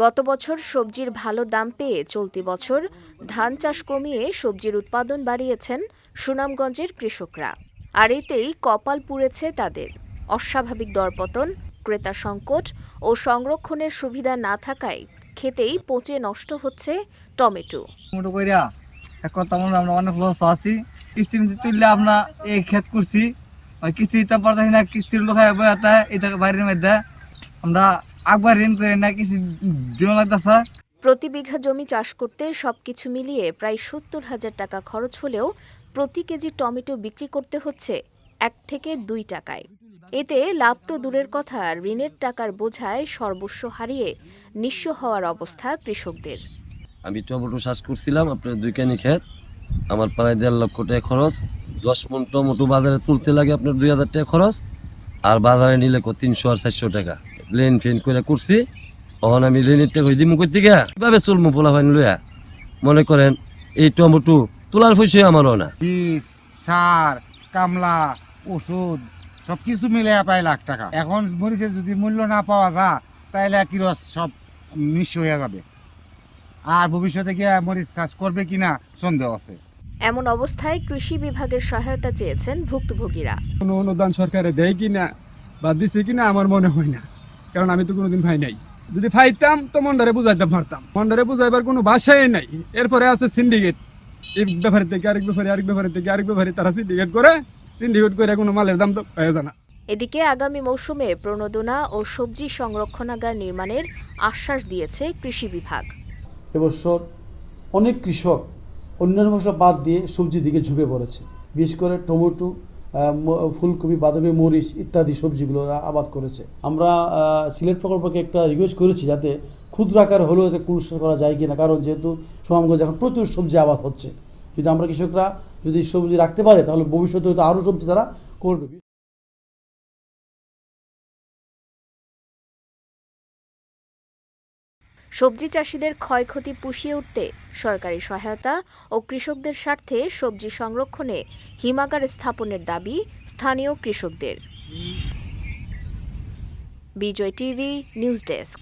গত বছর সবজির ভালো দাম পেয়ে চলতি বছর ধান চাষ কমিয়ে সবজির উৎপাদন বাড়িয়েছেন সুনামগঞ্জের কৃষকরা। আর এতেই কপাল পুড়েছে তাদের। অস্বাভাবিক দরপতন, ক্রেতা সংকট ও সংরক্ষণের সুবিধা না থাকায় খেতেই পচে নষ্ট হচ্ছে টমেটো। মোটো কইরা এক কথা মনে আমরা অনেক লস আছি। কিস্তি তুললে আমরা এই ক্ষেত করছি। কিস্তি দিতে পারতাছি না, কিস্তির লোক বাইরের মধ্যে। আমরা একবার ঋণ করে না কিস্তি দিও লাগতেছে প্রতি বিঘা জমি চাষ করতে সবকিছু মিলিয়ে প্রায় সত্তর হাজার টাকা খরচ হলেও প্রতি কেজি টমেটো বিক্রি করতে হচ্ছে এক থেকে দুই টাকায়। এতে লাভ তো দূরের কথা ঋণের টাকার বোঝায় সর্বস্ব হারিয়ে নিঃস্ব হওয়ার অবস্থা কৃষকদের। আমি টমেটো চাষ করছিলাম আপনার দুই কানি ক্ষেত। আমার প্রায় দেড় লক্ষ টাকা খরচ। দশ মন টমেটো বাজারে তুলতে লাগে আপনার দুই হাজার টাকা খরচ। আর বাজারে নিলে তিনশো আর চারশো টাকা। লেন ফেন করে করছি তখন আমি লেনের টাকা হয়ে দিমু করতে গিয়া। কীভাবে চলমু পোলা ফাইন লইয়া? মনে করেন এই টমেটো তোলার পয়সা আমারও না। বীজ সার কামলা ওষুধ সব কিছু মিলে প্রায় লাখ টাকা। এখন মরিচের যদি মূল্য না পাওয়া যায় তাহলে কিরস সব নিঃস্ব হয়ে যাবে। আর ভবিষ্যতে গিয়ে মরিচ চাষ করবে কিনা সন্দেহ আছে। এমন অবস্থায় কৃষি বিভাগের সহায়তা চেয়েছেন ভুক্তভোগীরা। কোনো অনুদান সরকারে দেয় কিনা বা দিছে কিনা আমার মনে হয় না। কারণ আমি তো কোনোদিন ভাই নাই। যদি ফাইতাম তো মন্ডারে বুঝাইতে পারতাম। মন্ডারে বুঝাইবার কোনো ভাষাই নাই। এরপরে আছে সিন্ডিকেট এই ব্যাপারে থেকে আরেক ব্যাপারে আরেক ব্যাপারে থেকে আরেক ব্যাপারে তারা সিন্ডিকেট করে সিন্ডিকেট করে কোনো মালের দাম তো পাওয়া যায় না। এদিকে আগামী মৌসুমে প্রণোদনা ও সবজি সংরক্ষণাগার নির্মাণের আশ্বাস দিয়েছে কৃষি বিভাগ। এবছর অনেক কৃষক অন্যান্য ফসল বাদ দিয়ে সবজির দিকে ঝুঁকে পড়েছে। বিশেষ করে টমেটো ফুলকপি, বাঁধাকপি, মরিচ ইত্যাদি সবজিগুলো আবাদ করেছে। আমরা সিলেট প্রকল্পকে একটা রিকোয়েস্ট করেছি যাতে ক্ষুদ্র আকার হলেও এটা কুলসার করা যায় কিনা। কারণ যেহেতু সুনামগঞ্জ এখন প্রচুর সবজি আবাদ হচ্ছে। যদি আমরা কৃষকরা যদি সবজি রাখতে পারে, তাহলে ভবিষ্যতে হয়তো আরও সবজি তারা করবে। সবজি চাষিদের ক্ষয়ক্ষতি পুষিয়ে উঠতে সরকারি সহায়তা ও কৃষকদের স্বার্থে সবজি সংরক্ষণে হিমাগার স্থাপনের দাবি স্থানীয় কৃষকদের। Bijoy TV, news desk.